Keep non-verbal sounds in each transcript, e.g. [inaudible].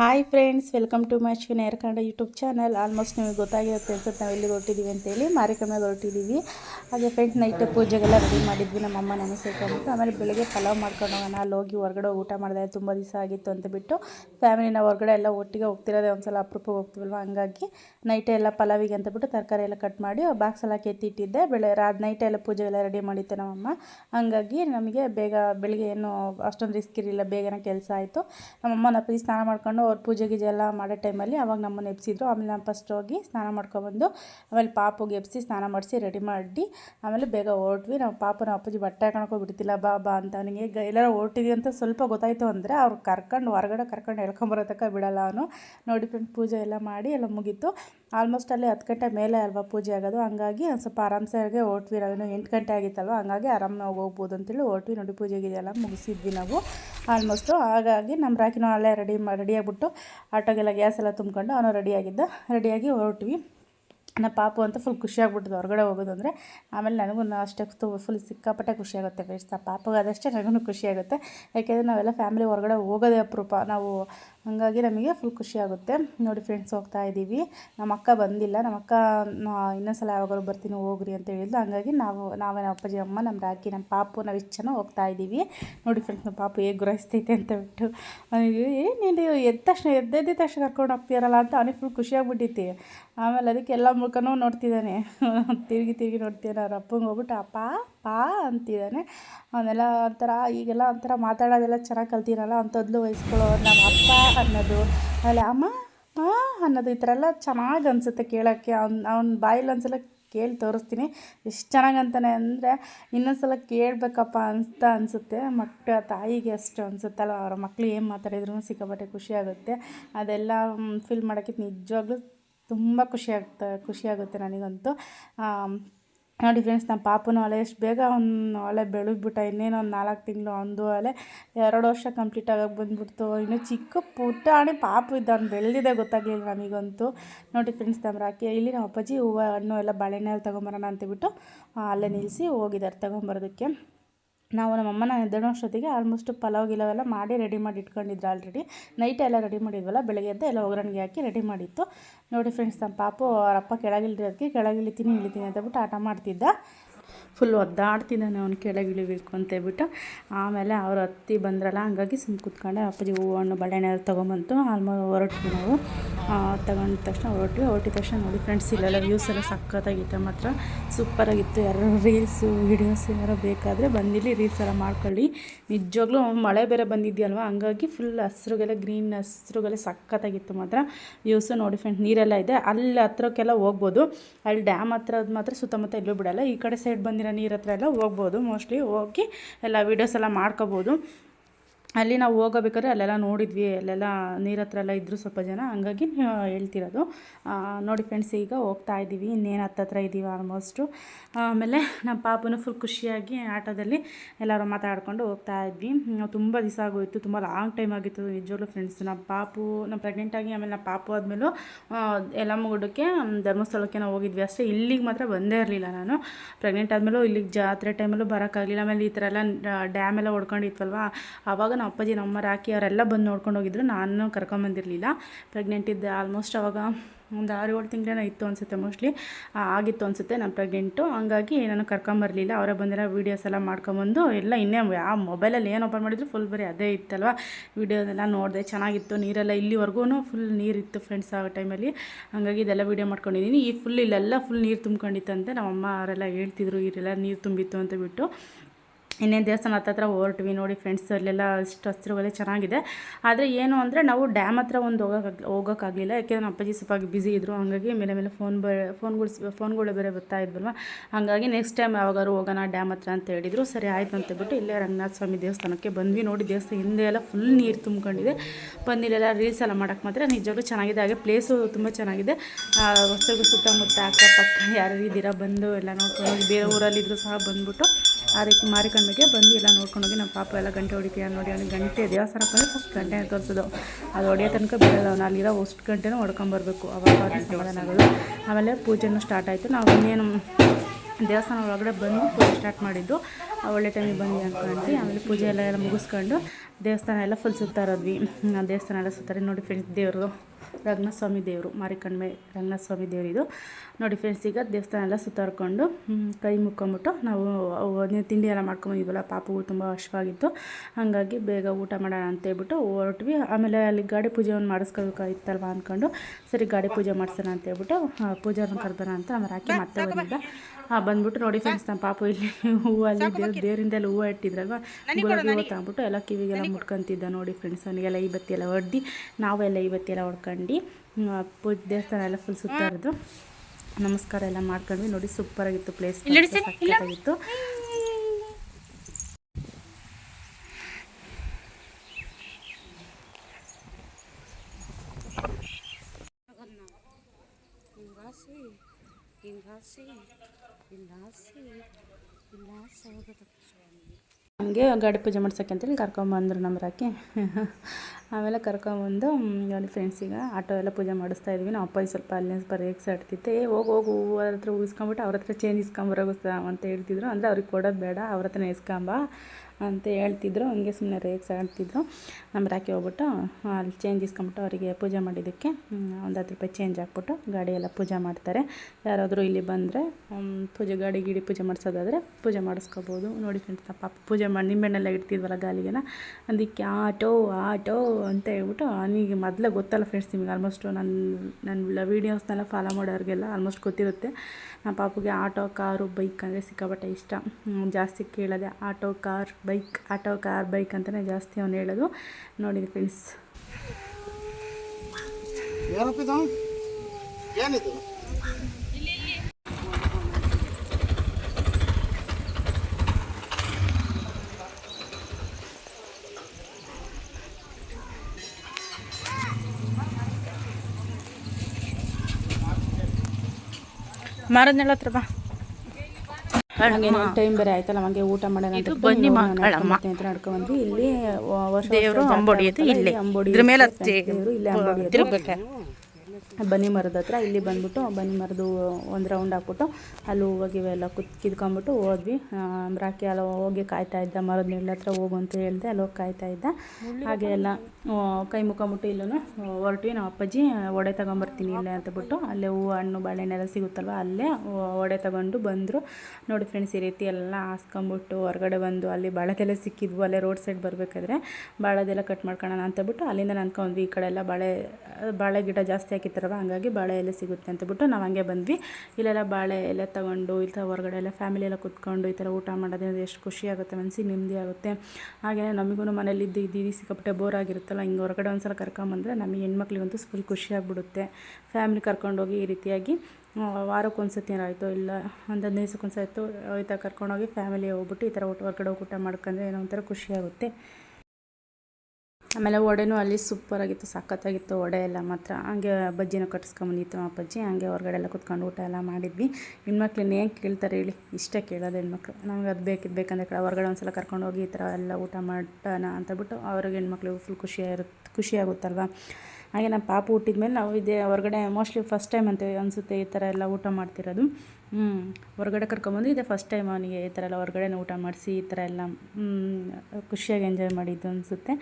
Hi friends welcome to my Ashwini Kannada YouTube channel almost ನಿಮಗೆ ಗೊತ್ತಾಗಿರುತ್ತೆ ಅನ್ಸುತ್ತೆ ನಾವು ಎಲ್ಲಿಗೆ ಹೊರಟಿದ್ದೀವಿ ಅಂತೇಳಿ ಮಾರಿಕಮ್ಮೆಗೆ ಹೊರಟಿದ್ದೀವಿ ಹಾಗೆ ಫ್ರೆಂಡ್ಸ್ ನೈಟ್ ಪೂಜೆಗೆಲ್ಲ ರೆಡಿ ಮಾಡಿದ್ವಿ ನಮ್ಮ ಅಮ್ಮ ನಾನು ಸೇರ್ಕೊಂಡ್ಬಿಟ್ಟು. ಆಮೇಲೆ ಬೆಳಿಗ್ಗೆ ಪಲಾವ್ ಮಾಡ್ಕೊಂಡು ಹೋಗೋಣ. ಅಲ್ಲಿ ಹೋಗಿ ಹೊರಗಡೆ ಊಟ ಮಾಡಿದೆ. ತುಂಬ ದಿವಸ ಆಗಿತ್ತು ಅಂತ ಬಿಟ್ಟು ಫ್ಯಾಮಿಲಿನ ಹೊರಗಡೆ ಎಲ್ಲ ಒಟ್ಟಿಗೆ ಹೋಗ್ತಿರೋದೇ ಒಂದು ಸಲ ಅಪ್ರೂಪಕ್ಕೆ ಹೋಗ್ತೀವಲ್ವ? ಹಂಗಾಗಿ ನೈಟೇ ಎಲ್ಲ ಪಲಾವಿಗೆ ಅಂತ ಬಿಟ್ಟು ತರಕಾರಿ ಎಲ್ಲ ಕಟ್ ಮಾಡಿ ಬಾಕ್ಸ್ ಎಲ್ಲ ಕೆತ್ತಿಟ್ಟಿದ್ದೆ. ಬೆಳೆ, ರಾತ್ ನೈಟೇ ಎಲ್ಲ ಪೂಜೆಗೆಲ್ಲ ರೆಡಿ ಮಾಡಿತ್ತು ನಮ್ಮಮ್ಮ. ಹಂಗಾಗಿ ನಮಗೆ ಬೇಗ ಬೆಳಿಗ್ಗೆ ಏನು ಅಷ್ಟೊಂದು ರಿಸ್ಕ್ ಇರಲಿಲ್ಲ. ಬೇಗನೆ ಕೆಲಸ ಆಯಿತು. ನಮ್ಮಮ್ಮ ನಪ್ಪಿ ಸ್ನಾನ ಮಾಡ್ಕೊಂಡು ಅವ್ರ ಪೂಜೆ ಗೀಜೆ ಎಲ್ಲ ಮಾಡೋ ಟೈಮಲ್ಲಿ ಅವಾಗ ನಮ್ಮನ್ನು ಎಬ್ಸಿದ್ರು. ಆಮೇಲೆ ನಾನು ಫಸ್ಟ್ ಹೋಗಿ ಸ್ನಾನ ಮಾಡ್ಕೊಬಂದು ಆಮೇಲೆ ಪಾಪುಗೆ ಎಬ್ಸಿ ಸ್ನಾನ ಮಾಡಿಸಿ ರೆಡಿ ಮಾಡಿ, ಆಮೇಲೆ ಬೇಗ ಹೊರಟ್ವಿ. ನಾವು ಪಾಪನ ಅಪ್ಪಾಜಿ ಬಟ್ಟೆ ಹಾಕೊಳಕ್ಕೆ ಬಿಡ್ತಿಲ್ಲ ಬಾ ಬಾ ಅಂತ ಅವನಿಗೆ ಎಲ್ಲಾರ ಹೊರಟಿದ್ವಿ ಅಂತ ಸ್ವಲ್ಪ ಗೊತ್ತಾಯಿತು ಅಂದರೆ ಅವ್ರು ಕರ್ಕೊಂಡು, ಹೊರಗಡೆ ಕರ್ಕೊಂಡು ಎಳ್ಕೊಂಬರೋ ತನಕ ಬಿಡಲ್ಲ ಅವನು. ನೋಡಿ ಫ್ರೆಂಡ್ ಪೂಜೆ ಎಲ್ಲ ಮಾಡಿ ಎಲ್ಲ ಮುಗೀತು. ಆಲ್ಮೋಸ್ಟ್ ಅಲ್ಲಿ ಹತ್ತು ಗಂಟೆ ಮೇಲೆ ಅಲ್ವಾ ಪೂಜೆ ಆಗೋದು. ಹಂಗಾಗಿ ಸ್ವಲ್ಪ ಆರಾಮ್ಸಾಗೆ ಹೊರಟ್ವಿ. ನಾವೇನು ಎಂಟು ಗಂಟೆ ಆಗಿತ್ತಲ್ವ? ಹಂಗಾಗಿ ಆರಾಮಾಗಿ ಹೋಗ್ಬೋದು ಅಂತೇಳಿ ಹೊರಟ್ವಿ. ನೋಡಿ ಪೂಜೆಗೆ ಎಲ್ಲ ಮುಗಿಸಿದ್ವಿ ನಾವು. ಆಲ್ಮೋಸ್ಟು ಹಾಗಾಗಿ ನಮ್ಮ ರಾಕಿನೂ ಅಲ್ಲೇ ರೆಡಿ ಮಾ ರೆಡಿಯಾಗ್ಬಿಟ್ಟು ಆಟೋಗೆಲ್ಲ ಗ್ಯಾಸ್ ಎಲ್ಲ ತುಂಬ್ಕೊಂಡು ಅವನು ರೆಡಿಯಾಗಿದ್ದ. ರೆಡಿಯಾಗಿ ಹೊರಟ್ವಿ. ನಮ್ಮ ಪಾಪು ಅಂತ ಫುಲ್ ಖುಷಿಯಾಗ್ಬಿಟ್ಟಿದ್ದು ಹೊರಗಡೆ ಹೋಗೋದು ಅಂದರೆ ಆಮೇಲೆ ನನಗೂ ಅಷ್ಟೇ ಫುಲ್ ಸಿಕ್ಕಾಪಟ್ಟೆ ಖುಷಿಯಾಗುತ್ತೆ ಫ್ರೆಂಡ್ಸ್ ಆ ಪಾಪಗಾದಷ್ಟೇ ನನಗೂ ಖುಷಿಯಾಗುತ್ತೆ. ಯಾಕೆಂದರೆ ನಾವೆಲ್ಲ ಫ್ಯಾಮಿಲಿ ಹೊರಗಡೆ ಹೋಗೋದೇ ಅಪರೂಪ. ನಾವು ಹಾಗಾಗಿ ನಮಗೆ ಫುಲ್ ಖುಷಿಯಾಗುತ್ತೆ ನೋಡಿ ಫ್ರೆಂಡ್ಸ್ ಹೋಗ್ತಾ ಇದ್ದೀವಿ ನಮ್ಮ ಅಕ್ಕ ಬಂದಿಲ್ಲ. ನಮ್ಮ ಅಕ್ಕ ಇನ್ನೊಂದ್ಸಲ ಯಾವಾಗಾದ್ರು ಬರ್ತೀನಿ, ಹೋಗ್ರಿ ಅಂತ ಹೇಳಿದ್ಲು ಹಂಗಾಗಿ ನಾವು, ನಾವೇ ನಮ್ಮ ಅಪ್ಪಾಜಿ, ಅಮ್ಮ, ನಮ್ಮ ರಾಕಿ ನಮ್ಮ ಪಾಪು, ನಾವು ಇಷ್ಟು ಜನ ಹೋಗ್ತಾ ಇದ್ದೀವಿ ನೋಡಿ ಫ್ರೆಂಡ್ಸ್ ನಮ್ಮ ಪಾಪು ಹೇಗೆ ಗುರಾಯಿಸ್ತೈತೆ ಅಂತ ಬಿಟ್ಟು. ಏನೇನು ಎದ್ದ ತಕ್ಷಣ ಎದ್ದೆದ್ದ ತಕ್ಷಣ ಕರ್ಕೊಂಡು ಹೋಗ್ತೀರಲ್ಲ ಅಂತ ಅವನಿಗೆ ಫುಲ್ ಖುಷಿಯಾಗ್ಬಿಟ್ಟಿತ್ತು ಆಮೇಲೆ ಅದಕ್ಕೆ ಎಲ್ಲ ಮುಳ್ಕನೂ ನೋಡ್ತಿದ್ದಾನೆ. [laughs] ತಿರುಗಿ ತಿರುಗಿ ನೋಡ್ತೀನಿ ಅವ್ರ ಅಪ್ಪಂಗೆ ಹೋಗ್ಬಿಟ್ಟು, ಅಪ್ಪ ಪಾ ಅಂತಿದ್ದಾನೆ. ಅವನ್ನೆಲ್ಲ ಒಂಥರ ಈಗೆಲ್ಲ ಒಂಥರ ಮಾತಾಡೋದೆಲ್ಲ ಚೆನ್ನಾಗಿ ಕಲ್ತಿರಲ್ಲ, ಅಂಥದ್ಲು ವಹಿಸ್ಕೊಳ್ಳೋ ನಮ್ಮ ಅಪ್ಪ ಅನ್ನೋದು. ಆಮೇಲೆ ಅಮ್ಮ ಹಾಂ ಅನ್ನೋದು ಈ ಥರ ಎಲ್ಲ ಚೆನ್ನಾಗಿ ಅನಿಸುತ್ತೆ ಕೇಳೋಕ್ಕೆ. ಅವ್ನು, ಅವ್ನ ಬಾಯಲ್ಲಿ ಒಂದ್ಸಲ ಕೇಳಿ ತೋರಿಸ್ತೀನಿ. ಎಷ್ಟು ಚೆನ್ನಾಗಂತಾನೆ ಅಂದರೆ ಇನ್ನೊಂದು ಸಲ ಕೇಳಬೇಕಪ್ಪ ಅಂತ ಅನಿಸುತ್ತೆ. ಮಕ್ಕ ತಾಯಿಗೆ ಅಷ್ಟು ಅನಿಸುತ್ತಲ್ಲ ಅವರ ಮಕ್ಕಳು ಏನು ಮಾತಾಡಿದ್ರು ಸಿಕ್ಕಾಪಟ್ಟೆ ಖುಷಿಯಾಗುತ್ತೆ ಅದೆಲ್ಲ ಫೀಲ್ ಮಾಡೋಕ್ಕೆ ನಿಜವಾಗ್ಲೂ ತುಂಬ ಖುಷಿಯಾಗುತ್ತೆ ಖುಷಿಯಾಗುತ್ತೆ ನನಗಂತೂ. ನೋಡಿ ಫ್ರೆಂಡ್ಸ್ ನಮ್ಮ ಪಾಪುನ ಅಲೆ ಎಷ್ಟು ಬೇಗ ಅವ್ನು ಅಲೆ ಬೆಳಗ್ಬಿಟ್ಟ, ಇನ್ನೇನು ಒಂದು ನಾಲ್ಕು ತಿಂಗಳು ಒಂದು ಅಲೆ ಎರಡು ವರ್ಷ ಕಂಪ್ಲೀಟ್ ಆಗೋಕೆ ಬಂದ್ಬಿಡ್ತು. ಇನ್ನು ಚಿಕ್ಕ ಪುಟ್ಟಾಣಿ ಪಾಪು ಇದ್ದ, ಅವ್ನು ಬೆಳೆದಿದೆ ಗೊತ್ತಾಗಲಿಲ್ಲ ನಮಗಂತೂ. ನೋಡಿ ಫ್ರೆಂಡ್ಸ್ ನಮ್ಮ ರಾಕಿ ಇಲ್ಲಿ ನಮ್ಮ ಅಪ್ಪಾಜಿ ಹೂವು, ಹಣ್ಣು ಎಲ್ಲ ಬಾಳೆಹಣ್ಣು ತೊಗೊಂಬರೋಣ ಅಂತೇಳ್ಬಿಟ್ಟು ಅಲ್ಲೇ ನಿಲ್ಲಿಸಿ ಹೋಗಿದ್ದಾರೆ ತೊಗೊಂಬರೋದಕ್ಕೆ. ನಾವು ನಮ್ಮಮ್ಮನ ಎದ್ದೇಳೋಷ್ಟೊತ್ತಿಗೆ ಆಲ್ಮೋಸ್ಟ್ ಪಲಾವ್ ಗಿಲಾವೆಲ್ಲ ಮಾಡಿ ರೆಡಿ ಮಾಡಿ ಇಟ್ಕೊಂಡಿದ್ರು ಆಲ್ರೆಡಿ ನೈಟ್ ಎಲ್ಲ ರೆಡಿ ಮಾಡಿದ್ವಲ್ಲ, ಬೆಳಗ್ಗೆ ಎದ್ದು ಎಲ್ಲ ಒಗ್ಗರಣೆಗೆ ಹಾಕಿ ರೆಡಿ ಮಾಡಿತ್ತು. ನೋಡಿ ಫ್ರೆಂಡ್ಸ್ ನಮ್ಮ ಪಾಪು ಅವರಪ್ಪ ಅದಕ್ಕೆ ಕೆಳಗಿಳಿತೀನಿ ಇಳಿತೀನಿ ಅಂತ ಬಿಟ್ಟು ಆಟ ಮಾಡ್ತಿದ್ದ. ಫುಲ್ ಒದ್ದಾಡ್ತಿದ್ದಾನೆ ಅವ್ನು ಕೆಳಗೆ ಇಳಿಬೇಕು ಅಂತೇಳ್ಬಿಟ್ಟು ಆಮೇಲೆ ಅವ್ರು ಹತ್ತಿ ಬಂದ್ರಲ್ಲ, ಹಂಗಾಗಿ ಸುಮ್ಮ ಕೂತ್ಕೊಂಡೆ. ಅಪ್ಪಾಜಿ ಹೂವು, ಹಣ್ಣು ಬಾಳೆಹಣ್ಣು ತೊಗೊಂಬಂತು. ಆಲ್ಮೋ ಹೊರಟ್ವಿ ನಾವು. ತಗೊಂಡ ತಕ್ಷಣ ಹೊರಟ್ವಿ. ಹೊರಟಿದ ತಕ್ಷಣ ನೋಡಿ ಫ್ರೆಂಡ್ಸ್ ಇಲ್ಲೆಲ್ಲ ವ್ಯೂಸ್ ಎಲ್ಲ ಸಖತ್ತಾಗಿತ್ತು ಮಾತ್ರ. ಸೂಪರಾಗಿತ್ತು ಯಾರು ರೀಲ್ಸು ವೀಡಿಯೋಸ್ ಏನಾರು ಬೇಕಾದರೆ ಬಂದಿಲ್ಲಿ ರೀಲ್ಸ್ ಎಲ್ಲ ಮಾಡ್ಕೊಳ್ಳಿ. ನಿಜವಾಗ್ಲೂ ಮಳೆ ಬೇರೆ ಬಂದಿದೆಯಲ್ವ? ಹಂಗಾಗಿ ಫುಲ್ ಹಸ್ರುಗೆಲ್ಲ ಗ್ರೀನ್ ಹಸ್ರುಗೆಲ್ಲ ಸಖತ್ತಾಗಿತ್ತು ಮಾತ್ರ. ವ್ಯೂಸು ನೋಡಿ ಫ್ರೆಂಡ್ಸ್ ನೀರೆಲ್ಲ ಇದೆ. ಅಲ್ಲಿ ಹತ್ರಕ್ಕೆಲ್ಲ ಹೋಗ್ಬೋದು. ಅಲ್ಲಿ ಡ್ಯಾಮ್ ಹತ್ರ ಮಾತ್ರ ಸುತ್ತಮುತ್ತ ಎಲ್ಲೂ ಬಿಡಲ್ಲ. ಈ ಕಡೆ ಸೈಡ್ ಬಂದಿರೋ ನೀರು ಹತ್ರ ಎಲ್ಲ ಹೋಗ್ಬೋದು. ಮೋಸ್ಟ್ಲಿ ಹೋಗಿ ಎಲ್ಲ ವೀಡಿಯೋಸ್ ಎಲ್ಲ ಮಾಡ್ಕೋಬೋದು. ಅಲ್ಲಿ ನಾವು ಹೋಗಬೇಕಾದ್ರೆ ಅಲ್ಲೆಲ್ಲ ನೋಡಿದ್ವಿ, ಅಲ್ಲೆಲ್ಲ ನೀರ ಹತ್ರ ಎಲ್ಲ ಇದ್ದರು ಸ್ವಲ್ಪ ಜನ. ಹಂಗಾಗಿ ಹೇಳ್ತಿರೋದು. ನೋಡಿ ಫ್ರೆಂಡ್ಸ್ ಈಗ ಹೋಗ್ತಾ ಇದ್ದೀವಿ ಇನ್ನೇನು ಹತ್ತತ್ರ ಇದ್ದೀವಿ ಆಲ್ಮೋಸ್ಟು ಆಮೇಲೆ ನಮ್ಮ ಪಾಪನು ಫುಲ್ ಖುಷಿಯಾಗಿ ಆಟೋದಲ್ಲಿ ಎಲ್ಲರೂ ಮಾತಾಡ್ಕೊಂಡು ಹೋಗ್ತಾ ಇದ್ವಿ. ತುಂಬ ದಿವಸ ಆಗೋಯಿತು, ತುಂಬ ಲಾಂಗ್ ಟೈಮ್ ಆಗಿತ್ತು ನಿಜವಾಗ್ಲೂ ಫ್ರೆಂಡ್ಸ್ ನಮ್ಮ ಪಾಪು ನಮ್ಮ ಪ್ರೆಗ್ನೆಂಟಾಗಿ ಆಮೇಲೆ ನಮ್ಮ ಪಾಪು ಆದಮೇಲೂ ಗುಡ್ಡಕ್ಕೆ ಧರ್ಮಸ್ಥಳಕ್ಕೆ ನಾವು ಹೋಗಿದ್ವಿ. ಅಷ್ಟೇ, ಇಲ್ಲಿಗೆ ಮಾತ್ರ ಬಂದೇ ಇರಲಿಲ್ಲ ನಾನು. ಪ್ರೆಗ್ನೆಂಟ್ ಆದಮೇಲೂ ಇಲ್ಲಿಗೆ ಜಾತ್ರೆ ಟೈಮಲ್ಲೂ ಬರೋಕ್ಕಾಗಲಿಲ್ಲ ಆಮೇಲೆ ಈ ಥರ ಎಲ್ಲ ಡ್ಯಾಮೆಲ್ಲ ಹೊಡ್ಕೊಂಡಿತ್ವಲ್ವ ಆವಾಗ ನಮ್ಮ ಅಪ್ಪಾಜಿ ನಮ್ಮ ರಾಕಿ ಅವರೆಲ್ಲ ಬಂದು ನೋಡ್ಕೊಂಡು ಹೋಗಿದ್ರು. ನಾನು ಕರ್ಕೊಂಬಂದಿರಲಿಲ್ಲ ಪ್ರೆಗ್ನೆಂಟ್ ಇದ್ದೆ ಆಲ್ಮೋಸ್ಟ್ ಅವಾಗ ಒಂದು ಆರು ಏಳು ತಿಂಗಳೇನೋ ಇತ್ತು ಅನಿಸುತ್ತೆ ಮೋಸ್ಟ್ಲಿ ಆಗಿತ್ತು ಅನಿಸುತ್ತೆ ನಾನು ಪ್ರೆಗ್ನೆಂಟು ಹಂಗಾಗಿ ನಾನು ಕರ್ಕೊಂಬರಲಿಲ್ಲ ಅವರೇ ಬಂದಿರೋ ವೀಡಿಯೋಸ್ ಎಲ್ಲ ಮಾಡ್ಕೊಂಬಂದು ಎಲ್ಲ ಇನ್ನೇ ಆ ಮೊಬೈಲಲ್ಲಿ ಏನು ಓಪನ್ ಮಾಡಿದ್ರು ಫುಲ್ ಬರೀ ಅದೇ ಇತ್ತಲ್ವ? ವೀಡಿಯೋದೆಲ್ಲ ನೋಡಿದೆ, ಚೆನ್ನಾಗಿತ್ತು. ನೀರೆಲ್ಲ ಇಲ್ಲಿವರೆಗೂ ಫುಲ್ ನೀರಿತ್ತು ಫ್ರೆಂಡ್ಸ್ ಆ ಟೈಮಲ್ಲಿ ಹಾಗಾಗಿ ಇದೆಲ್ಲ ವೀಡಿಯೋ ಮಾಡ್ಕೊಂಡಿದ್ದೀನಿ ಈ ಫುಲ್ ಇಲ್ಲೆಲ್ಲ ಫುಲ್ ನೀರು ತುಂಬ್ಕೊಂಡಿತ್ತಂತೆ. ನಮ್ಮಮ್ಮ ಅವರೆಲ್ಲ ಹೇಳ್ತಿದ್ರು ಇರೆಲ್ಲ ನೀರು ತುಂಬಿತ್ತು ಅಂತ ಬಿಟ್ಟು. ಇನ್ನೇನು ದೇವಸ್ಥಾನ ಹತ್ತತ್ರ ಹೊರಟ್ವಿ ನೋಡಿ ಫ್ರೆಂಡ್ಸ್ ಅಲ್ಲೆಲ್ಲ ಅಷ್ಟು ಹಸಿರುಗಳೇ ಚೆನ್ನಾಗಿದೆ. ಆದರೆ ಏನು ಅಂದರೆ ನಾವು ಡ್ಯಾಮ್ ಹತ್ರ ಒಂದು ಹೋಗೋಕ್ಕೆ ಹೋಗೋಕ್ಕಾಗಲಿಲ್ಲ ಯಾಕೆಂದರೆ ನಮ್ಮ ಅಪ್ಪಾಜಿ ಸ್ವಲ್ಪ ಬ್ಯುಸಿ ಇದ್ದರು ಹಾಗಾಗಿ ಮೇಲೆ ಮೇಲೆ ಫೋನ್ ಬ ಫೋನ್ಗಳು ಫೋನ್ಗಳು ಬೇರೆ ಬರ್ತಾ ಇದ್ವಲ್ವ. ಹಾಗಾಗಿ ನೆಕ್ಸ್ಟ್ ಟೈಮ್ ಯಾವಾಗಾದ್ರು ಹೋಗೋಣ ಡ್ಯಾಮ್ ಹತ್ರ ಅಂತ ಹೇಳಿದರು. ಸರಿ ಆಯಿತು ಅಂತ ಬಿಟ್ಟು ಇಲ್ಲೇ ರಂಗನಾಥ ಸ್ವಾಮಿ ದೇವಸ್ಥಾನಕ್ಕೆ ಬಂದ್ವಿ. ನೋಡಿ ದೇವಸ್ಥಾನ ಹಿಂದೆ ಎಲ್ಲ ಫುಲ್ ನೀರು ತುಂಬ್ಕೊಂಡಿದೆ. ಬಂದಿಲ್ಲೆಲ್ಲ ರೀಲ್ಸ್ ಎಲ್ಲ ಮಾಡೋಕ್ಕೆ ಮಾತ್ರ ನಿಜವಾಗ್ಲೂ ಚೆನ್ನಾಗಿದೆ. ಹಾಗೆ ಪ್ಲೇಸು ತುಂಬ ಚೆನ್ನಾಗಿದೆ. ಹೊಸಗೂ ಸುತ್ತಮುತ್ತ ಅಕ್ಕಪಕ್ಕ ಯಾರು ಇದ್ದೀರಾ ಬಂದು ಎಲ್ಲ ನೋಡ್ಕೊಂಡು, ಬೇರೆ ಊರಲ್ಲಿದ್ದರೂ ಸಹ ಬಂದ್ಬಿಟ್ಟು ಆ ರೀತಿ ಮಾರಿಕಣ್ಣಿಗೆ ಬಂದು ಎಲ್ಲ ನೋಡ್ಕೊಂಡು ಹೋಗಿ ನಮ್ಮ ಪಾಪ ಎಲ್ಲ ಗಂಟೆ ಹೊಡಿತೀಯ ನೋಡಿ, ಅವ್ನಿಗೆ ಗಂಟೆ ದೇವಸ್ಥಾನಕ್ಕೆ ಬಂದರೆ ಫಸ್ಟ್ ಗಂಟೆ ತೋರಿಸೋದು. ಅದು ಹೊಡೆಯೋ ತನಕ ಬೇಡ ಅವ್ನು. ಅಲ್ಲಿರೋ ಅಷ್ಟು ಗಂಟೆನೂ ಹೊಡ್ಕೊಂಬರ್ಬೇಕು ಅವಾಗ ಸಮಾಧಾನಗಳು. ಸಮಾಧಾನ ಆಮೇಲೆ ಪೂಜೆನೂ ಸ್ಟಾರ್ಟ್ ಆಯಿತು. ನಾವು ಇನ್ನೇನು ದೇವಸ್ಥಾನ ಒಳಗಡೆ ಬಂದು ಪೂಜೆ ಸ್ಟಾರ್ಟ್ ಮಾಡಿದ್ದು ಒಳ್ಳೆ ಟೈಮಿಗೆ ಬಂದು ಅಂದ್ಕೊಂಡ್ವಿ ಆಮೇಲೆ ಪೂಜೆ ಎಲ್ಲ ಎಲ್ಲ ಮುಗಿಸ್ಕೊಂಡು ದೇವಸ್ಥಾನ ಎಲ್ಲ ಫುಲ್ ಸುತ್ತಾ ಇರೋದ್ವಿ. ದೇವಸ್ಥಾನ ಎಲ್ಲ ಸುತ್ತಾರೆ ನೋಡಿ ಫ್ರೆಂಡ್ಸ್ ದೇವರು ರಂಗನಾಥ ಸ್ವಾಮಿ ದೇವರು ಮಾರಿಕಣ್ಮೆ ರಂಗನಾಥ ಸ್ವಾಮಿ ದೇವರು ಇದು. ನೋಡಿ ಫ್ರೆಂಡ್ಸ್ ಈಗ ದೇವಸ್ಥಾನ ಎಲ್ಲ ಸುತ್ತಾಡ್ಕೊಂಡು ಕೈ ಮುಕ್ಕೊಂಬಿಟ್ಟು ನಾವು ತಿಂಡಿ ಎಲ್ಲ ಮಾಡ್ಕೊಂಬಂದಿದ್ವಲ್ಲ ಪಾಪಗೂ ತುಂಬ ಹಶ್ವಾಗಿತ್ತು. ಹಾಗಾಗಿ ಬೇಗ ಊಟ ಮಾಡೋಣ ಅಂತ ಹೇಳ್ಬಿಟ್ಟು ಹೊರಟ್ವಿ. ಆಮೇಲೆ ಅಲ್ಲಿ ಗಾಡಿ ಪೂಜೆಯನ್ನು ಮಾಡಿಸ್ಕೋಬೇಕಾಗಿತ್ತಲ್ವ ಅಂದ್ಕೊಂಡು ಸರಿ ಗಾಡಿ ಪೂಜೆ ಮಾಡಿಸೋಣ ಅಂತ ಹೇಳ್ಬಿಟ್ಟು ಆ, ಪೂಜಾರನ್ನ ಕರ್ದೋಣ ಅಂತ ಆಮೇಲೆ ರಾಕಿ ಮತ್ತೆ ಬಂದಿದ್ದ ಹಾಂ ಬಂದ್ಬಿಟ್ಟು ನೋಡಿ ಫ್ರೆಂಡ್ಸ್ ನಮ್ಮ ಪಾಪು ಇಲ್ಲಿ ಹೂವು ಅಲ್ಲಿ ದೇವ್ರ ದೇವರಿಂದ ಎಲ್ಲ ಹೂವು ಇಟ್ಟಿದ್ರಲ್ವ ಗುಲಾಬಿ ಹೂವು ತಗೊಂಬಿಟ್ಟು ಎಲ್ಲ ಕಿವಿಗೆಲ್ಲ ಮುಟ್ಕೊಂತಿದ್ದ ನೋಡಿ ಫ್ರೆಂಡ್ಸ್ ಅವನಿಗೆಲ್ಲ ಈ ಬತ್ತಿ ಎಲ್ಲ ಹೊಡ್ದು ನಾವೆಲ್ಲ ಈ ಬತ್ತಿ ಎಲ್ಲ ಹೊಡ್ಕೊಂಡು ಪೂಜೆ ದೇವಸ್ಥಾನ ಎಲ್ಲ ಫುಲ್ ಸುತ್ತಾರದು ನಮಸ್ಕಾರ ಎಲ್ಲ ಮಾಡ್ಕೊಂಡ್ವಿ. ನೋಡಿ ಸೂಪರ್ ಆಗಿತ್ತು ಪ್ಲೇಸ್ ಸಕ್ಕತ್ತಾಗಿತ್ತು ನಮಗೆ ಗಾಡಿ ಪೂಜೆ ಮಾಡ್ಸೋಕೆ ಅಂತೇಳಿ ಕರ್ಕೊಂಬಂದ್ರು ರಾಕಿ ಆಮೇಲೆ ಕರ್ಕೊಂಬಂದು ನೋಡಿ ಫ್ರೆಂಡ್ಸಿಗೆ ಆಟೋ ಎಲ್ಲ ಪೂಜೆ ಮಾಡಿಸ್ತಾ ಇದ್ವಿ. ನಮ್ಮ ಅಪ್ಪ ಸ್ವಲ್ಪ ಅಲ್ಲಿ ಸ್ವಲ್ಪ ರೇಕ್ಸ್ ಆಡ್ತಿತ್ತು ಏ, ಹೋಗಿ, ಹೋಗು, ಅವ್ರ ಹತ್ರ ಉಳಿಸ್ಕೊಂಬಿಟ್ಟು ಅವ್ರ ಹತ್ರ ಚೇಂಜ್ ಇಸ್ಕೊಂಬರೋಗ ಅಂತ ಹೇಳ್ತಿದ್ರು. ಅಂದರೆ ಅವ್ರಿಗೆ ಕೊಡೋದು ಬೇಡ, ಅವ್ರ ಹತ್ರನೇ ಇಸ್ಕೊಂಬ. ಅಂತ ಹೇಳ್ತಿದ್ರು. ಹಂಗೆ ಸುಮ್ಮನೆ ರೇಕ್ಸ್ ಆಡ್ತಿದ್ರು. ನಮ್ಮ ರಾಕಿ ಹೋಗ್ಬಿಟ್ಟು ಅಲ್ಲಿ ಚೇಂಜ್ ಇಸ್ಕೊಂಬಿಟ್ಟು ಅವರಿಗೆ ಪೂಜೆ ಮಾಡಿದ್ದಕ್ಕೆ ಒಂದು ಹತ್ತು ರೂಪಾಯಿ ಚೇಂಜ್ ಹಾಕ್ಬಿಟ್ಟು ಗಾಡಿ ಎಲ್ಲ ಪೂಜೆ ಮಾಡ್ತಾರೆ. ಯಾರಾದರೂ ಇಲ್ಲಿ ಬಂದರೆ ಪೂಜೆ, ಗಾಡಿ, ಗಿಡಿ ಪೂಜೆ ಮಾಡಿಸೋದಾದರೆ ಪೂಜೆ ಮಾಡಿಸ್ಕೋಬೋದು. ನೋಡಿ ಫ್ರೆಂಡ್ಸ್ ಪಾಪ ಪೂಜೆ ಮಾಡಿ ನಿಂಬೆಣ್ಣೆಲ್ಲ ಇಡ್ತಿದ್ವಲ್ಲ ಗಾಲಿಗೆನ? ಅದಕ್ಕೆ ಆಟೋ ಆಟೋ ಅಂತ ಹೇಳ್ಬಿಟ್ಟು ನನಗೆ ಮೊದಲೇ ಗೊತ್ತಲ್ಲ ಫ್ರೆಂಡ್ಸ್ ನಿಮಗೆ ಆಲ್ಮೋಸ್ಟು ನನ್ನ ನನ್ನ ವೀಡಿಯೋಸ್ನೆಲ್ಲ ಫಾಲೋ ಮಾಡೋರಿಗೆಲ್ಲ ಆಲ್ಮೋಸ್ಟ್ ಗೊತ್ತಿರುತ್ತೆ. ನಮ್ಮ ಪಾಪುಗೆ ಆಟೋ, ಕಾರು ಬೈಕ್ ಅಂದರೆ ಸಿಕ್ಕಾಪಟ್ಟೆ ಇಷ್ಟ. ಜಾಸ್ತಿ ಕೇಳೋದೆ auto, car bike auto car bike ಅಂತಲೇ ಜಾಸ್ತಿ ಅವನು ಹೇಳೋದು. ನೋಡಿ ಫ್ರೆಂಡ್ಸ್ ಏನಿದು? ಮಾರದ್ನೆಲ್ಲ ಹತ್ರ ಬಾ. ಟೈಮ್ ಬೇರೆ ಆಯ್ತಲ್ಲ ಹಂಗೆ ಊಟ ಮಾಡೋಣ ಅಂತ ಬನ್ನಿ ಅಂತ ನಡ್ಕೊಂಡ್ಬಂದ್ವಿ ಇಲ್ಲಿ ದೇವರು ಅಂಬೋಡಿ ಇಲ್ಲಿ ಅಂಬೋಡಿ ಇದ್ರ ಮೇಲೆ ಇಲ್ಲಿ ಅಂಬೋಡಿ ಬನ್ನಿ ಮರದ ಹತ್ರ. ಇಲ್ಲಿ ಬಂದ್ಬಿಟ್ಟು ಬನ್ನಿ ಮರದು ಒಂದು ರೌಂಡ್ ಹಾಕ್ಬಿಟ್ಟು ಅಲ್ಲಿ ಇವೆಲ್ಲ ಕುತ್ ಕಿದ್ಕೊಂಬಿಟ್ಟು ಹೋದ್ವಿ. ರಾಕಿ ಅಲ್ಲ ಹೋಗಿ ಕಾಯ್ತಾ ಇದ್ದ, ಮರದ ನೆರಳ ಹತ್ರ ಹೋಗು ಅಂತ ಹೇಳಿದೆ ಅಲ್ಲಿ ಹೋಗಿ ಕಾಯ್ತಾ ಇದ್ದ. ಹಾಗೆ ಎಲ್ಲ ಕೈ ಮುಕ್ಕೊಂಬಿಟ್ಟು ಇಲ್ಲೂ ಹೊರಟ್ವಿ. ನಮ್ಮ ಅಪ್ಪಾಜಿ ಒಡೆ ತಗೊಂಬರ್ತೀನಿ ಇಲ್ಲೇ ಅಂತ ಬಿಟ್ಟು ಅಲ್ಲೇ ಹೂವು, ಹಣ್ಣು, ಬಾಳೆಹಣ್ಣೆಲ್ಲ ಸಿಗುತ್ತಲ್ವ ಅಲ್ಲೇ ಒಡೆ ತಗೊಂಡು ಬಂದರು. ನೋಡಿ ಫ್ರೆಂಡ್ಸ್ ಈ ರೀತಿ ಎಲ್ಲ ಹಾಸ್ಕೊಂಬಿಟ್ಟು ಹೊರಗಡೆ ಬಂದು ಅಲ್ಲಿ ಬಾಳೆದೆಲ್ಲ ಸಿಕ್ಕಿದ್ವು. ಅಲ್ಲೇ ರೋಡ್ ಸೈಡ್ ಬರಬೇಕಾದ್ರೆ ಬಾಳೆದೆಲ್ಲ ಕಟ್ ಮಾಡ್ಕೊಳ್ಳೋಣ ಅಂತ ಬಿಟ್ಟು ಅಲ್ಲಿಂದ ಅನ್ಕೊಂಡ್ವಿ ಈ ಕಡೆ ಎಲ್ಲ ಬಾಳೆ ಬಾಳೆ ಗಿಡ ಜಾಸ್ತಿ ಹಾಕಿತ್ತಾರಲ್ಲ ಹಂಗಾಗಿ ಬಾಳೆ ಎಲೆ ಸಿಗುತ್ತೆ ಅಂತ ಬಿಟ್ಟು ನಾವು ಹಂಗೆ ಬಂದ್ವಿ. ಇಲ್ಲೆಲ್ಲ ಬಾಳೆ ಎಲೆ ತಗೊಂಡು ಈ ಹೊರಗಡೆ ಎಲ್ಲ ಫ್ಯಾಮಿಲಿ ಎಲ್ಲ ಕುತ್ಕೊಂಡು ಈ ಥರ ಊಟ ಮಾಡೋದ್ರಿಂದ ಎಷ್ಟು ಖುಷಿ ಆಗುತ್ತೆ ಮನಸ್ಸಿಗೆ ನೆಮ್ಮದಿ ಆಗುತ್ತೆ. ಹಾಗೆಯೇ ನಮಗೂ ಮನೇಲಿ ಇದ್ದು ಇದ್ದು ಸಿಕ್ಕಾಪಟ್ಟೆ ಬೋರ್ ಆಗಿರುತ್ತಲ್ಲ, ಹಿಂಗೆ ಹೊರಗಡೆ ಒಂದ್ಸಲ ಕರ್ಕೊಂಬಂದ್ರೆ ನಮಗೆ ಹೆಣ್ಮಕ್ಳಿಗಂತೂ ಫುಲ್ ಖುಷಿ ಆಗ್ಬಿಡುತ್ತೆ. ಫ್ಯಾಮಿಲಿ ಕರ್ಕೊಂಡೋಗಿ ಈ ರೀತಿಯಾಗಿ ವಾರಕ್ಕೊಂದು ವಾರಕ್ಕೊಂದ್ಸತಿ ಆಯಿತು ಇಲ್ಲ, ಒಂದು ಹದಿನೈದು ದಿವ್ಸಕ್ಕೊಂದ್ಸತಿ ಆಯಿತು ಈ ಥರ ಕರ್ಕೊಂಡೋಗಿ ಫ್ಯಾಮಿಲಿ ಹೋಗ್ಬಿಟ್ಟು ಈ ಥರ ಊಟ, ಹೊರಗಡೆ ಹೋಗಿ ಊಟ ಮಾಡ್ಕೊಂಡ್ರೆ ಏನೋ ಒಂಥರ ಖುಷಿ ಆಗುತ್ತೆ. ಆಮೇಲೆ ವಡೆನೂ ಅಲ್ಲಿ ಸೂಪರಾಗಿತ್ತು, ಸಖತ್ತಾಗಿತ್ತು ವಡೆ ಎಲ್ಲ ಮಾತ್ರ. ಹಂಗೆ ಬಜ್ಜಿನ ಕಟ್ಟಿಸ್ಕೊಂಬಂದಿತ್ತು ನಮ್ಮ ಅಪ್ಪಾಜಿ. ಹಂಗೆ ಹೊರಗಡೆ ಎಲ್ಲ ಕುತ್ಕೊಂಡು ಊಟ ಎಲ್ಲ ಮಾಡಿದ್ವಿ. ಹೆಣ್ಮಕ್ಳನ್ನ ಏನು ಕೇಳ್ತಾರೆ ಹೇಳಿ? ಇಷ್ಟೇ ಕೇಳೋದು ಹೆಣ್ಮಕ್ಳು. ನಮ್ಗೆ ಅದು ಬೇಕಿದ್ದು ಬೇಕಂದ್ರೆ ಕಡೆ ಹೊರಗಡೆ ಒಂದ್ಸಲ ಕರ್ಕೊಂಡು ಹೋಗಿ ಈ ಥರ ಎಲ್ಲ ಊಟ ಮಾಡೋಣ ಅಂತ ಬಿಟ್ಟು ಅವ್ರಿಗೆ ಹೆಣ್ಮಕ್ಳು ಫುಲ್ ಖುಷಿ ಖುಷಿಯಾಗುತ್ತಲ್ವ ಹಾಗೆ ನಮ್ಮ ಪಾಪ ಹುಟ್ಟಿದ ಮೇಲೆ ನಾವು ಇದೇ ಹೊರಗಡೆ ಮೋಸ್ಟ್ಲಿ ಫಸ್ಟ್ ಟೈಮ್ ಅಂತ ಅನಿಸುತ್ತೆ ಈ ಥರ ಎಲ್ಲ ಊಟ ಮಾಡ್ತಿರೋದು. ಹೊರಗಡೆ ಕರ್ಕೊಂಬಂದು ಇದೇ ಫಸ್ಟ್ ಟೈಮ್ ಅವನಿಗೆ ಈ ಥರ ಎಲ್ಲ ಹೊರಗಡೆ ಊಟ ಮಾಡಿಸಿ ಈ ಥರ ಎಲ್ಲ ಖುಷಿಯಾಗಿ ಎಂಜಾಯ್ ಮಾಡಿದ್ದು ಅನಿಸುತ್ತೆ.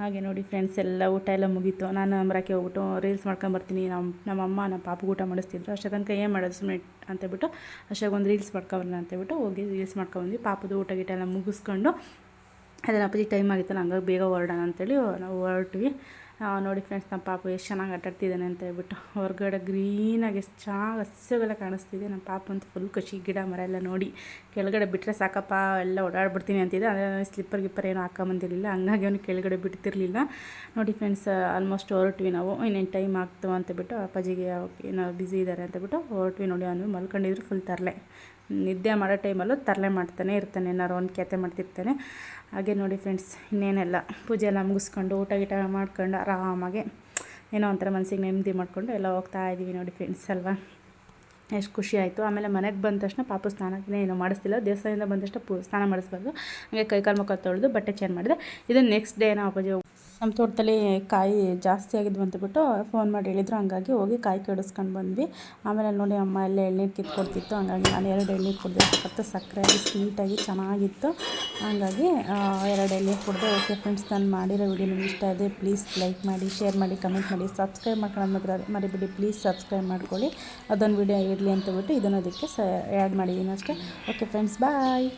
ಹಾಗೆ ನೋಡಿ ಫ್ರೆಂಡ್ಸ್ ಎಲ್ಲ ಊಟ ಎಲ್ಲ ಮುಗೀತು. ನಾನು ಅಂಬ್ರಕ್ಕೆ ಹೋಗ್ಬಿಟ್ಟು ರೀಲ್ಸ್ ಮಾಡ್ಕೊಂಬರ್ತೀನಿ. ನಮ್ಮ ನಮ್ಮಮ್ಮ ನಮ್ಮ ಪಾಪಗೆ ಊಟ ಮಾಡಿಸ್ತಿದ್ರು. ಅಷ್ಟೇ ತನಕ ಏನು ಮಾಡೋದು ಸುಮ್ಮನೆ ಅಂತೇಳ್ಬಿಟ್ಟು ಅಷ್ಟೇ ಒಂದು ರೀಲ್ಸ್ ಮಾಡ್ಕೊಬರೋಣ ಅಂತೇಳ್ಬಿಟ್ಟು ಹೋಗಿ ರೀಲ್ಸ್ ಮಾಡ್ಕೊಬಂದ್ವಿ. ಪಾಪದ ಊಟ ಗೀಟ ಎಲ್ಲ ಮುಗಿಸ್ಕೊಂಡು, ಅದನ್ನ ಅಪ್ಪಾಜಿ ಟೈಮ್ ಆಗಿತ್ತಲ್ಲ, ಹಂಗಾಗಿ ಬೇಗ ಹೊರಡೋಣ ಅಂತೇಳಿ ನಾವು ಹೊರಟ್ವಿ. ನೋಡಿ ಫ್ರೆಂಡ್ಸ್ ನಮ್ಮ ಪಾಪು ಎಷ್ಟು ಚೆನ್ನಾಗಿ ಆಟಾಡ್ತಿದ್ದಾನೆ ಅಂತ ಹೇಳ್ಬಿಟ್ಟು ಹೊರಗಡೆ ಗ್ರೀನಾಗಿ ಎಷ್ಟು ಚೆನ್ನಾಗಿ ಹಸಿಗೆಲ್ಲ ಕಾಣಿಸ್ತಿದೆ. ನಮ್ಮ ಪಾಪ ಅಂತೂ ಫುಲ್ ಖುಷಿ ಗಿಡ, ಮರ ಎಲ್ಲ ನೋಡಿ ಕೆಳಗಡೆ ಬಿಟ್ಟರೆ ಸಾಕಪ್ಪ, ಎಲ್ಲ ಓಡಾಡ್ಬಿಡ್ತೀನಿ ಅಂತಿದ್ದೆ ಅಂದರೆ ಸ್ಲಿಪ್ಪರ್ ಗಿಪ್ಪರ್ ಏನೂ ಹಾಕೊಂಬಂದಿರಲಿಲ್ಲ. ಹಂಗಾಗಿ ಅವನು ಕೆಳಗಡೆ ಬಿಡ್ತಿರ್ಲಿಲ್ಲ. ನೋಡಿ ಫ್ರೆಂಡ್ಸ್ ಆಲ್ಮೋಸ್ಟ್ ಹೊರಟ್ವಿ ನಾವು. ಇನ್ನೇನು ಟೈಮ್ ಆಗ್ತವ ಅಂತ ಬಿಟ್ಟು ಅಪ್ಪಾಜಿಗೆ ಏನೋ ಬ್ಯುಸಿ ಇದ್ದಾರೆ ಅಂತ ಬಿಟ್ಟು ಹೊರಟ್ವಿ ನೋಡಿ. ಅವನು ಮಲ್ಕೊಂಡಿದ್ರು ಫುಲ್ ತರಲೆ. ನಿದ್ದೆ ಮಾಡೋ ಟೈಮಲ್ಲೂ ತರಲೆ ಮಾಡ್ತಾನೆ ಇರ್ತಾನೆ, ಏನಾರು ಒಂದು ಕೆತೆ ಮಾಡ್ತಿರ್ತಾನೆ. ಹಾಗೆ ನೋಡಿ ಫ್ರೆಂಡ್ಸ್ ಇನ್ನೇನೆಲ್ಲ? ಪೂಜೆ ಎಲ್ಲ ಮುಗಿಸ್ಕೊಂಡು ಊಟ ಗೀಟ ಮಾಡ್ಕೊಂಡು ಆರಾಮಾಗಿ ಏನೋ ಒಂಥರ ಮನಸ್ಸಿಗೆ ನೆಮ್ಮದಿ ಮಾಡಿಕೊಂಡು ಎಲ್ಲ ಹೋಗ್ತಾ ಇದ್ದೀವಿ ನೋಡಿ ಫ್ರೆಂಡ್ಸ್ ಅಲ್ವಾ? ಎಷ್ಟು ಖುಷಿ ಆಯಿತು. ಆಮೇಲೆ ಮನೆಗೆ ಬಂದ ತಕ್ಷಣ ಪಾಪು ಸ್ನಾನಕ್ಕೆ ಏನೋ ಮಾಡಿಸ್ತಿಲ್ಲ. ದೇವಸ್ಥಾನದಿಂದ ಬಂದ ತಕ್ಷಣ ಪೂ ಸ್ನಾನ ಮಾಡಿಸ್ಬಾರ್ದು. ಹಾಗೆ ಕೈ ಕಾಲು ಮುಖ ತೊಳೆದು ಬಟ್ಟೆ ಚೇಂಜ್ ಮಾಡಿದೆ. ಇದು ನೆಕ್ಸ್ಟ್ ಡೇ ನಾವು ಅಪ್ಪಾಜಿ ನಮ್ಮ ತೋಟದಲ್ಲಿ ಕಾಯಿ ಜಾಸ್ತಿ ಆಗಿದ್ವು ಅಂತಬಿಟ್ಟು ಫೋನ್ ಮಾಡಿ ಹೇಳಿದ್ರು, ಹಂಗಾಗಿ ಹೋಗಿ ಕಾಯಿ ಕೆಡಿಸ್ಕೊಂಡು ಬಂದ್ವಿ. ಆಮೇಲೆ ನೋಡಿ ಅಮ್ಮ ಎಲ್ಲ ಎಳ್ನೀರು ಕಿತ್ಕೊಡ್ತಿತ್ತು, ಹಂಗಾಗಿ ನಾನು ಎರಡು ಎಳ್ನೀರು ಕುಡಿದೆ. ಸಕ್ಕರೆ ಆಗಿ ಸ್ವೀಟಾಗಿ ಚೆನ್ನಾಗಿತ್ತು. ಹಂಗಾಗಿ ಎರಡು ಎಳ್ನೀರು ಕುಡಿದೆ. ಓಕೆ ಫ್ರೆಂಡ್ಸ್ ನಾನು ಮಾಡಿರೋ ವಿಡಿಯೋ ನಿಮ್ಗೆ ಇಷ್ಟ ಇದೆ ಪ್ಲೀಸ್ ಲೈಕ್ ಮಾಡಿ ಶೇರ್ ಮಾಡಿ ಕಮೆಂಟ್ ಮಾಡಿ ಸಬ್ಸ್ಕ್ರೈಬ್ ಮಾಡ್ಕೊಳ್ಳೋದು ಮಾತ್ರ ಮರಿಬಿಡಿ. ಪ್ಲೀಸ್ ಸಬ್ಸ್ಕ್ರೈಬ್ ಮಾಡ್ಕೊಳ್ಳಿ. ಅದೊಂದು ವಿಡಿಯೋ ಇರಲಿ ಅಂತ ಬಿಟ್ಟು ಇದನ್ನು ಅದಕ್ಕೆ ಸ ಆ್ಯಡ್ ಮಾಡಿದ್ದೀನಿ ಅಷ್ಟೇ. Okay friends bye